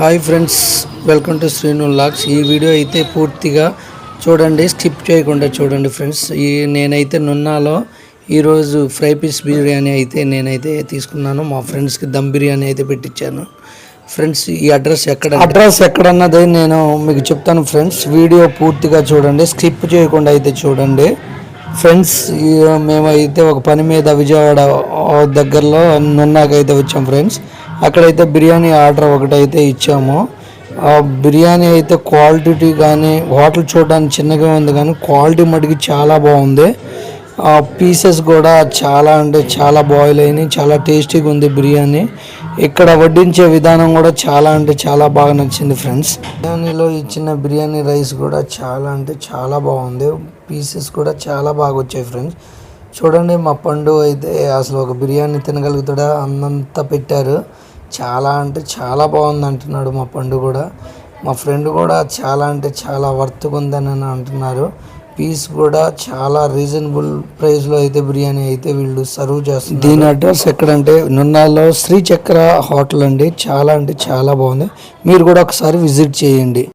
Hi friends welcome to Sreenu lakhs. ఈ video అయితే పూర్తిగా చూడండి స్కిప్ చేయకుండా చూడండి ఫ్రెండ్స్. ఈ నేనైతే నున్నాలో ఈరోజు ఫ్రై పీస్ బిర్యానీ అయితే నేనైతే తీసుకున్నాను. మా ఫ్రెండ్స్కి దమ్ బిర్యానీ అయితే పెట్టించాను ఫ్రెండ్స్ ఈ అడ్రస్ ఎక్కడ అడ్రస్ ఎక్కడన్నది నేను మీకు చెప్తాను ఫ్రెండ్స్. వీడియో పూర్తిగా చూడండి స్కిప్ చేయకుండా అయితే చూడండి. ఫ్రెండ్స్ మేమైతే ఒక పని మీద విజయవాడ దగ్గరలో నున్నాకైతే వచ్చాం ఫ్రెండ్స్. అక్కడైతే బిర్యానీ ఆర్డర్ ఒకటైతే ఇచ్చాము. బిర్యానీ అయితే క్వాలిటీ కానీ హోటల్ చూడడానికి చిన్నగా ఉంది కానీ క్వాలిటీ మటుకి చాలా బాగుంది. పీసెస్ కూడా చాలా అంటే చాలా బాయిల్ అయినాయి చాలా టేస్టీగా ఉంది బిర్యానీ. ఇక్కడ వడ్డించే విధానం కూడా చాలా అంటే చాలా బాగా నచ్చింది ఫ్రెండ్స్. బిర్యానీలో ఇచ్చిన బిర్యానీ రైస్ కూడా చాలా అంటే చాలా బాగుంది. పీసెస్ కూడా చాలా బాగా వచ్చాయి ఫ్రెండ్స్. చూడండి మా పండు అయితే అసలు ఒక బిర్యానీ తినగలుగుతాడా అన్నంత పెట్టారు. చాలా అంటే చాలా బాగుంది అంటున్నాడు మా పండు కూడా. మా ఫ్రెండ్ కూడా చాలా అంటే చాలా వర్త్గా ఉందని అని అంటున్నారు. పీస్ కూడా చాలా రీజనబుల్ ప్రైస్లో అయితే బిర్యానీ అయితే వీళ్ళు సర్వ్ చేస్తారు దీని అడ్రస్ ఎక్కడంటే నున్నాలో శ్రీ చక్ర హోటల్ అండి. చాలా అంటే చాలా బాగుంది. మీరు కూడా ఒకసారి విజిట్ చేయండి.